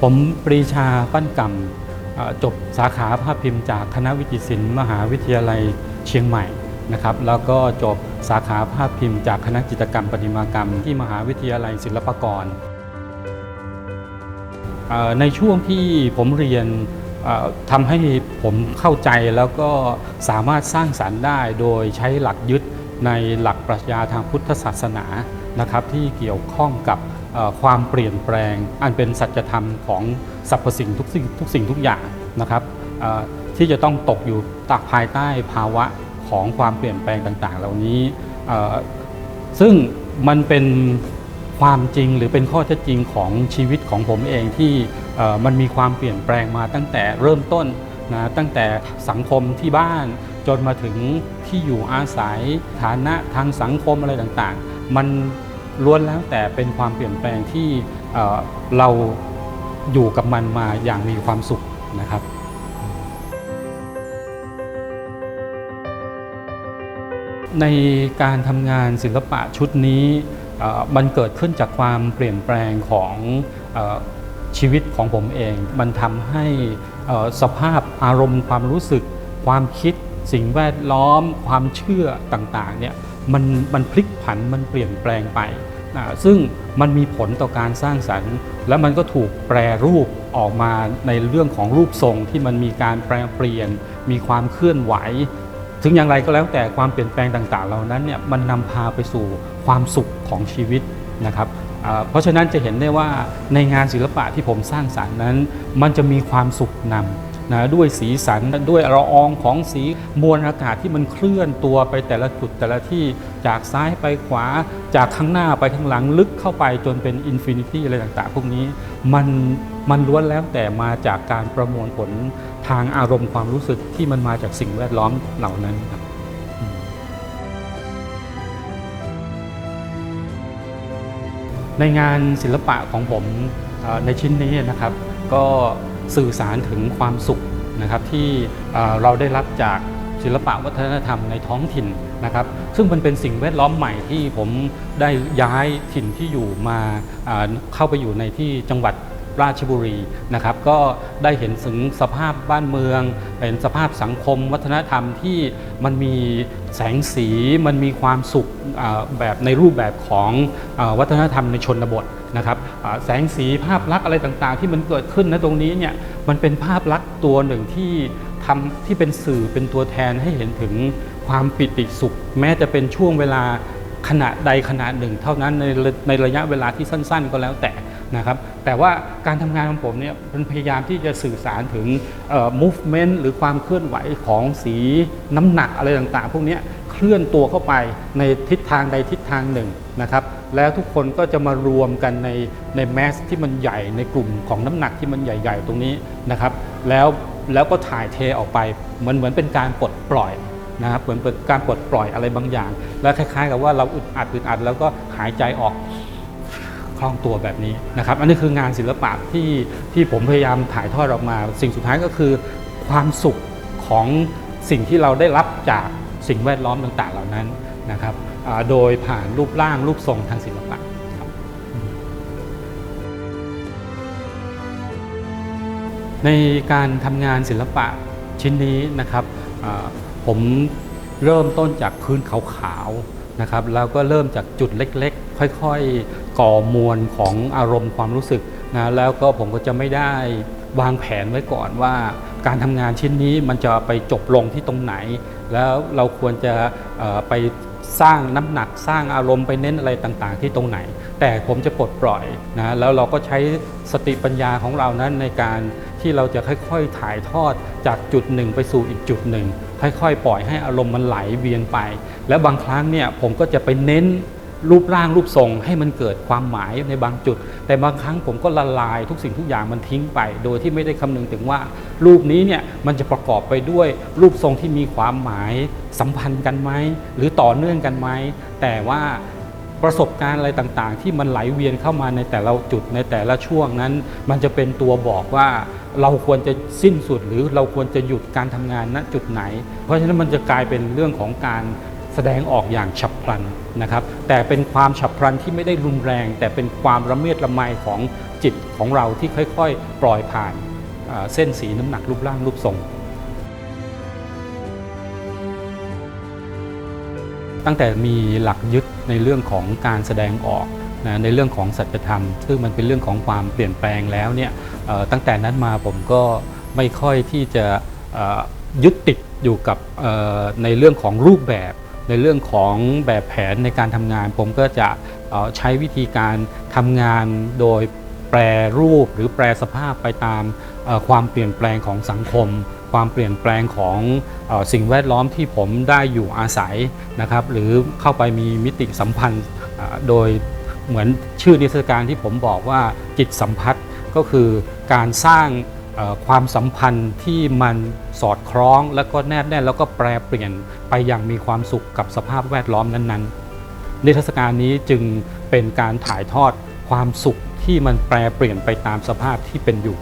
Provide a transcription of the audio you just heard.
ผมปรีชาปั้นกำจบสาขาภาพพิมพ์จากคณะวิจิตรศิลป์มหาวิทยาลัยเชียงใหม่นะครับแล้วก็จบสาขาภาพพิมพ์จากคณะจิตรกรรมประติมากรรม ที่มหาวิทยาลัยศิลปากร ในช่วงที่ผมเรียนทำให้ผมเข้าใจแล้วก็สามารถสร้างสารรค์ได้โดยใช้หลักยึดในหลักปรัชญาทางพุทธศาสนานะครับที่เกี่ยวข้องกับ ความเปลี่ยนแปลง อันเป็นสัจธรรมของสรรพสิ่งทุกสิ่งทุกสิ่งทุกอย่างนะครับที่จะต้องตกอยู่ตากภายใต้ภาวะของความเปลี่ยนแปลงต่าง ๆ เหล่านี้ซึ่งมันเป็นความจริงหรือเป็นข้อเท็จจริงของชีวิตของผมเองที่มันมีความเปลี่ยนแปลงมาตั้งแต่เริ่มต้นนะตั้งแต่สังคมที่บ้านจนมาถึงที่อยู่อาศัยฐานะทางสังคมอะไรต่างๆ มัน ล้วนแล้วแต่เป็นความเปลี่ยนแปลงที่เราอยู่กับมันมาอย่างมีความสุขนะครับในการทำงานศิลปะชุดนี้มันเกิดขึ้นจากความเปลี่ยนแปลงของอชีวิตของผมเอง มันทำให้สภาพอารมณ์ความรู้สึก ความคิดสิ่งแวดล้อม ความเชื่อต่างๆเนี่ยมันมันพลิกผันมันเปลี่ยนแปลงไป ซึ่งมันมีผลต่อการสร้างสรรค์ และมันก็ถูกแปรรูปออกมาในเรื่องของรูปทรงที่มันมีการแปรเปลี่ยน มีความเคลื่อนไหว ถึงอย่างไรก็แล้วแต่ความเปลี่ยนแปลงต่าง ๆ เหล่านั้นเนี่ยมันนำพาไปสู่ความสุขของชีวิตนะครับเพราะฉะนั้นจะเห็นได้ว่าในงานศิลปะที่ผมสร้างสรรค์นั้น มันจะมีความสุขนำ นะด้วยสีสันด้วยละอองของสีมวลอากาศที่มันเคลื่อนตัวไปแต่ละจุดแต่ละที่จากซ้ายไปขวาจากข้างหน้าไปข้างหลังลึกเข้าไปจนเป็นอินฟินิตี้อะไรต่างๆ พวกนี้มันมันล้วนแล้วแต่มาจากการประมวลผลทางอารมณ์ความรู้สึกที่มันมาจากสิ่งแวดล้อมเหล่านั้นครับในงานศิลปะของผมในชิ้นนี้นะครับ ก็ สื่อสารถึงความสุขนะครับที่เราได้รับจากศิลปะวัฒนธรรมในท้องถิ่นนะครับ ซึ่งมันเป็นสิ่งแวดล้อมใหม่ที่ผมได้ย้ายถิ่นที่อยู่มาเข้าไปอยู่ในที่จังหวัด ราชบุรีนะครับ ก็ได้เห็นถึงสภาพบ้านเมือง เห็นสภาพสังคม วัฒนธรรมที่มันมีแสงสีมันมีความสุขแบบในรูปแบบของอวัฒนธรรมในชนบทนะครับแสงสีภาพลักษณ์อะไรต่างๆ ที่มันเกิดขึ้นนะตรงนี้เนี่ยมันเป็นภาพลักษณ์ตัวหนึ่งที่ทำที่เป็นสื่อเป็นตัวแทนให้เห็นถึงความปิติสุข แม้จะเป็นช่วงเวลาขณะใดขณะหนึ่ง เท่านั้นในในระยะเวลาที่สั้น ๆ ก็แล้วแต่ นะครับแต่ว่าการทำงานของผมเนี่ยเป็นพยายามที่จะสื่อสารถึง movement หรือความเคลื่อนไหวของสีน้ำหนักอะไรต่างๆ พวกนี้เคลื่อนตัวเข้าไปในทิศทางใดทิศทางหนึ่งนะครับแล้วทุกคนก็จะมารวมกันในในแมสที่มันใหญ่ในกลุ่มของน้ำหนักที่มันใหญ่ ๆ ตรงนี้นะครับแล้วแล้วก็ถ่ายเทออกไปเหมือนเหมือนเป็นการปลดปล่อยนะครับเหมือนเป็นการปลดปล่อยอะไรบางอย่าง แล้วคล้าย ๆ กับว่าเราอึดอัดอึดอัดแล้วก็หายใจออก คล่องตัวแบบนี้นะครับ อันนี้คืองานศิลปะที่ที่ผมพยายามถ่ายทอดออกมา สิ่งสุดท้ายก็คือความสุขของสิ่งที่เราได้รับจากสิ่งแวดล้อมต่าง ๆ เหล่านั้นนะครับโดยผ่านรูปร่างรูปทรงทางศิลปะในการทำงานศิลปะชิ้นนี้นะครับผมเริ่มต้นจากพื้นขาวๆนะครับแล้วก็เริ่มจากจุดเล็ก ค่อยๆ ก่อมวลของอารมณ์ความรู้สึกนะแล้วก็ผมก็จะไม่ได้วางแผนไว้ก่อนว่า การทำงานชิ้นนี้มันจะไปจบลงที่ตรงไหน แล้วเราควรจะไปสร้างน้ำหนักสร้างอารมณ์ไปเน้นอะไรต่างๆ ที่ตรงไหน แต่ผมจะปลดปล่อยนะแล้วเราก็ใช้สติปัญญาของเรานั้นในการที่เราจะค่อยๆถ่ายทอดจากจุดหนึ่งไปสู่อีกจุดหนึ่งค่อยๆ ปล่อยให้อารมณ์มันไหลเวียนไป แล้วบางครั้งเนี่ยผมก็จะไปเน้น รูปร่างรูปทรงให้มันเกิดความหมายในบางจุด แต่บางครั้งผมก็ละลายทุกสิ่งทุกอย่างมันทิ้งไป โดยที่ไม่ได้คำนึงถึงว่า รูปนี้เนี่ยมันจะประกอบไปด้วยรูปทรงที่มีความหมายสัมพันธ์กันไหมหรือต่อเนื่องกันไหมแต่ว่าประสบการณ์อะไรต่างๆ ที่มันไหลเวียนเข้ามาในแต่ละจุดในแต่ละช่วงนั้น มันจะเป็นตัวบอกว่าเราควรจะสิ้นสุดหรือเราควรจะหยุดการทำงานณจุดไหน เพราะฉะนั้นมันจะกลายเป็นเรื่องของการ แสดงออกอย่างฉับพลันนะครับ แต่เป็นความฉับพลันที่ไม่ได้รุนแรง แต่เป็นความระเมียดระไมของจิตของเราที่ค่อยๆ ปล่อยผ่านเส้นสีน้ำหนักรูปร่างรูปทรง ตั้งแต่มีหลักยึดในเรื่องของการแสดงออกนะในเรื่องของสัจธรรม ซึ่งมันเป็นเรื่องของความเปลี่ยนแปลงแล้วเนี่ยตั้งแต่นั้นมาผมก็ไม่ค่อยที่จะยึดติดอยู่กับในเรื่องของรูปแบบ ในเรื่องของแบบแผนในการทำงาน ผมก็จะใช้วิธีการทำงานโดยแปรรูปหรือแปรสภาพไปตามความเปลี่ยนแปลงของสังคม ความเปลี่ยนแปลงของสิ่งแวดล้อมที่ผมได้อยู่อาศัยนะครับ หรือเข้าไปมีมิติสัมพันธ์โดยเหมือนชื่อนิทรรศการที่ผมบอกว่าจิตสัมพัทธ์ก็คือการสร้าง ความสัมพันธ์ที่มันสอดคล้องแล้วก็แนบแน่นแล้วก็แปรเปลี่ยนไปอย่างมีความสุขกับสภาพแวดล้อมนั้นๆ นิทรรศการนี้จึงเป็นการถ่ายทอดความสุขที่มันแปรเปลี่ยนไปตามสภาพที่เป็นอยู่